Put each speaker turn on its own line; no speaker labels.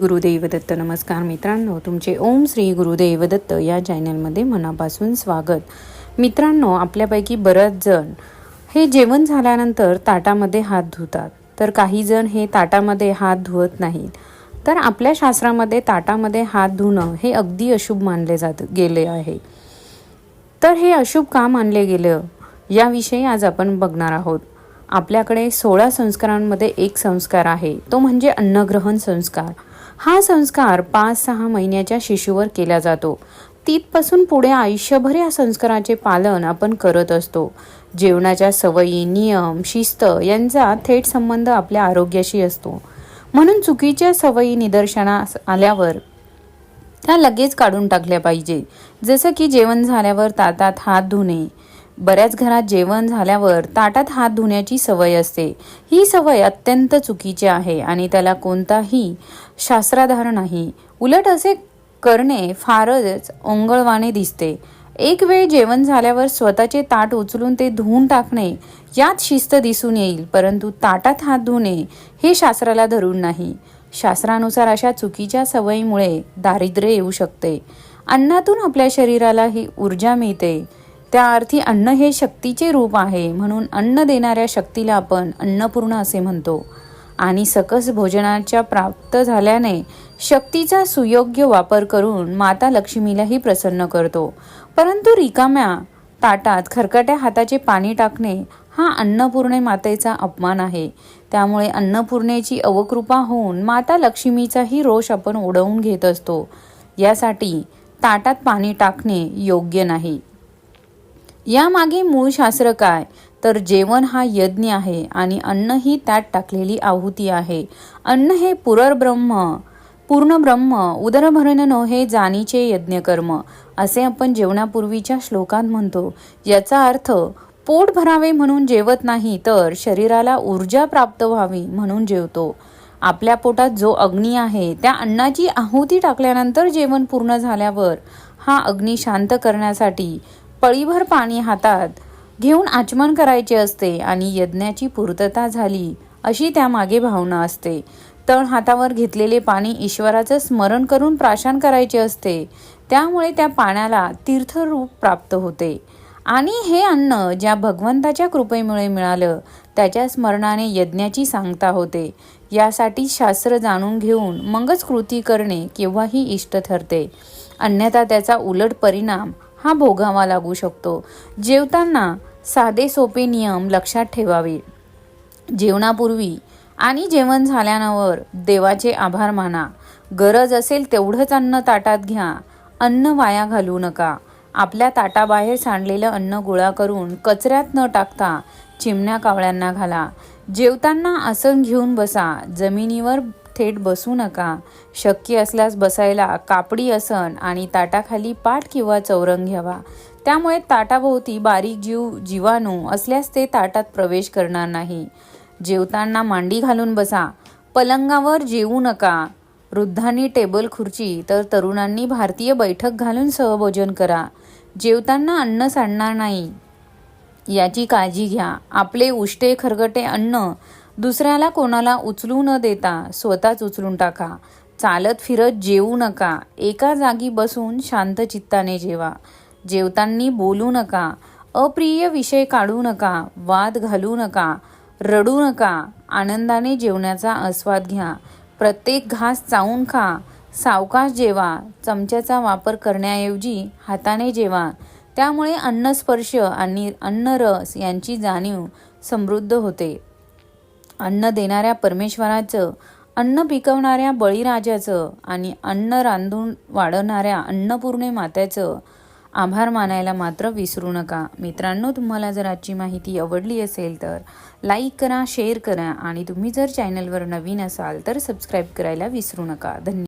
गुरुदेव दत्त नमस्कार मित्रांनो तुमचे ओम श्री गुरुदेव दत्त या चॅनलमध्ये मनापासून स्वागत. मित्रांनो आपल्यापैकी बरेच जण हे जेवण झाल्यानंतर ताटामध्ये हात धुतात तर काही जण हे ताटामध्ये हात धुवत नाहीत. तर आपल्या शास्त्रामध्ये ताटामध्ये हात धुणं हे अगदी अशुभ मानले जात गेले आहे. तर हे अशुभ का मानले गेलं? याविषयी आज आपण बघणार आहोत. आपल्याकडे सोळा संस्कारांमध्ये एक संस्कार आहे तो म्हणजे अन्नग्रहण संस्कार. हा संस्कार पाच सहा महिन्याच्या शिशूवर केला जातो. तिथपासून पुढे आयुष्यभर या संस्काराचे पालन आपण करत असतो. जेवणाच्या सवयी नियम शिस्त यांचा थेट संबंध आपल्या आरोग्याशी असतो. म्हणून चुकीच्या सवयी निदर्शनास आल्यावर त्या लगेच काढून टाकल्या पाहिजे. जसं की जेवण झाल्यावर तातात हात धुणे बऱ्याच घरात जेवण झाल्यावर ताटात हात धुण्याची सवय असते. ही सवय अत्यंत चुकीची आहे आणि त्याला कोणताही शास्त्राधार नाही. उलट असे करणे फारच ओंगळवाने दिसते. एक वेळ जेवण झाल्यावर स्वतःचे ताट उचलून ते धुवून टाकणे यात शिस्त दिसून येईल परंतु ताटात हात धुणे हे शास्त्राला धरून नाही. शास्त्रानुसार अशा चुकीच्या सवयीमुळे दारिद्र्य येऊ शकते. अन्नातून आपल्या शरीराला ही ऊर्जा मिळते. त्या अर्थी अन्न हे शक्तीचे रूप आहे म्हणून अन्न देणाऱ्या शक्तीला आपण अन्नपूर्ण असे म्हणतो. आणि सकस भोजनाच्या प्राप्त झाल्याने शक्तीचा सुयोग्य वापर करून माता लक्ष्मीलाही प्रसन्न करतो. परंतु रिकाम्या ताटात खरकट्या हाताचे पाणी टाकणे हा अन्नपूर्णे मातेचा अपमान आहे. त्यामुळे अन्नपूर्णेची अवकृपा होऊन माता लक्ष्मीचाही रोष आपण उडवून घेत असतो. यासाठी ताटात पाणी टाकणे योग्य नाही. यामागे मूळ शास्त्र काय? तर जेवण हा यज्ञ आहे आणि अन्न ही त्यात टाकलेली आहुती आहे. अन्न हे पुरर्ब्रह्म पूर्ण ब्रह्म उदरभरण हे जाणीचे यज्ञकर्म असे आपण जेवणापूर्वीच्या श्लोकात म्हणतो. याचा अर्थ पोट भरावे म्हणून जेवत नाही तर शरीराला ऊर्जा प्राप्त व्हावी म्हणून जेवतो. आपल्या पोटात जो अग्नी आहे त्या अन्नाची आहुती टाकल्यानंतर जेवण पूर्ण झाल्यावर हा अग्नी शांत करण्यासाठी पळीभर पाणी हातात घेऊन आचमन करायचे असते आणि यज्ञाची पूर्तता झाली अशी त्यामागे भावना असते. तळ हातावर घेतलेले पाणी ईश्वराचं स्मरण करून प्राशन करायचे असते. त्यामुळे त्या पाण्याला तीर्थरूप प्राप्त होते. आणि हे अन्न ज्या भगवंताच्या कृपेमुळे मिळालं त्याच्या स्मरणाने यज्ञाची सांगता होते. यासाठी शास्त्र जाणून घेऊन मगच कृती करणे केव्हाही इष्ट ठरते. अन्यथा त्याचा उलट परिणाम हा भोगावा लागू शकतो. जेवताना साधे सोपे नियम लक्षात ठेवावे. जेवणापूर्वी आणि जेवण झाल्यानंतर देवाचे आभार माना. गरज असेल तेवढंच अन्न ताटात घ्या. अन्न वाया घालू नका. आपल्या ताटाबाहेर सांडलेलं अन्न गोळा करून कचऱ्यात न टाकता चिमण्या कावळ्यांना घाला. जेवताना आसन घेऊन बसा. जमिनीवर थेट बसू नका. शक्य असल्यास बसायला कापडी आसन आणि ताटाखाली पाठ किंवा चौरंग घ्यावा. त्यामुळे ताटाभोवती बारीक जीव जीवाणू असल्यास ते ताटात प्रवेश करणार नाही. जेवताना मांडी घालून बसा. पलंगावर जेवू नका. वृद्धांनी टेबल खुर्ची तर तरुणांनी भारतीय बैठक घालून सहभोजन करा. जेवताना अन्न सांडणार नाही. याची काळजी घ्या. आपले उष्टे खरगटे अन्न दुसऱ्याला कोणाला उचलू न देता स्वतःच उचलून टाका. चालत फिरत जेवू नका. एका जागी बसून शांत चित्ताने जेवा. जेवताना बोलू नका. अप्रिय विषय काढू नका. वाद घालू नका. रडू नका. आनंदाने जेवण्याचा आस्वाद घ्या. प्रत्येक घास चावून खा. सावकाश जेवा. चमच्याचा वापर करण्याऐवजी हाताने जेवा. त्यामुळे अन्नस्पर्श आणि अन्नरस यांची जाणीव समृद्ध होते. अन्न देणाऱ्या परमेश्वराचं अन्न पिकवणाऱ्या बळीराजाचं आणि अन्न रांधून वाढवणाऱ्या अन्नपूर्णे मात्याचं आभार मानायला मात्र विसरू नका. मित्रांनो तुम्हाला जर आजची माहिती आवडली असेल तर लाईक करा शेअर करा आणि तुम्ही जर चॅनलवर नवीन असाल तर सबस्क्राईब करायला विसरू नका. धन्यवाद.